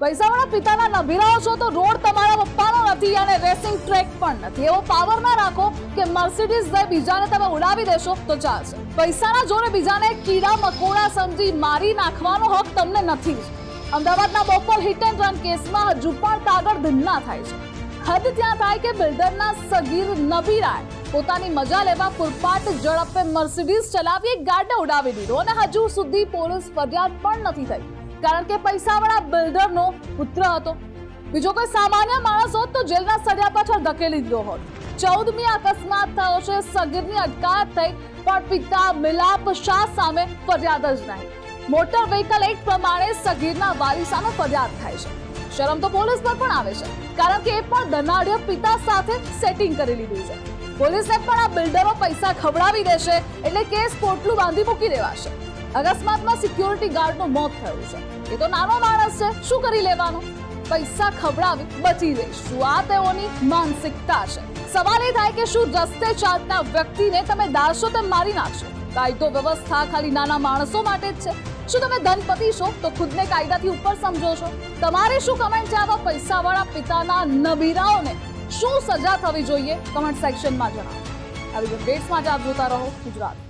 પૈસાવાળા પિતાના નભીરાઓ છો તો રોડ તમારા પપ્પાનો નથી અને રેસિંગ ટ્રેક પણ નથી. એવો પાવર ના રાખો કે મર્સિડીઝ દે બીજાને તમે ઉડાવી દેશો તો ચાલશે. પૈસાના જોડે બીજાને કીડા મકોડા સમજી મારી નાખવાનો હક તમને નથી. અમદાવાદના બોપલ હિટ એન્ડ રન કેસમાં હજુ પણ કાગળ ધીમના થાય છે. હદ ત્યાં થાય કે બિલ્ડરના સગીર નબીરાએ પોતાની મજા લેવા પુરપાટ ઝડપે મર્સિડીઝ ચલાવી ગાર્ડને ઉડાવી દીધો અને હજુ સુધી પોલીસ ફરિયાદ પણ નથી થઈ. કારણ કે પૈસાવાળા બિલ્ડરનો પુત્ર હતો. બીજો કોઈ સામાન્ય માણસ હોત તો જેલના સળિયા પાછળ ધકેલી દીધો હોત. ચૌદમી અકસ્માત થયો છે, સગીરની અટકાયત થઈ, પણ પિતા મિલાપ શાહ સામે ફરિયાદ જ નહીં. મોટર વ્હીકલ એક્ટ પ્રમાણે સગીરના વાલી સામે ફરિયાદ થાય છે. શરમ તો પોલીસ પર પણ આવે છે, કારણ કે એ પણ ધનાઢ્ય પિતા સાથે સેટિંગ કરી લીધું છે. પોલીસને પણ આ બિલ્ડરો પૈસા ખવડાવી દેશે, એટલે કેસ પોટલું બાંધી મૂકી દેવાશે. અકસ્માતમાં સિક્યોરિટી ગાર્ડનું મોત થયું છે. એ તો નાનો માણસ છે, શું કરી લેવાનું? પૈસા ખવડાવી બચી જઈશું આ તેઓની માનસિકતા છે? સવાલ એ થાય કે શું રસ્તે ચાલતા વ્યક્તિને તમે દાશો તેમ મારી નાખશો? કાયદો વ્યવસ્થા ખાલી નાના માણસો માટે જ છે. શું તમે ધનપતિ છો, તો ખુદને કાયદાથી ઉપર સમજો છો. તમારે શું કમેન્ટ છે આવા પૈસાવાળા પિતાના નબીરાઓને શું સજા થવી જોઈએ? કમેન્ટ સેક્શનમાં જણાવો. આવી અપડેટ્સ માટે આપ જોતા રહો ગુજરાત.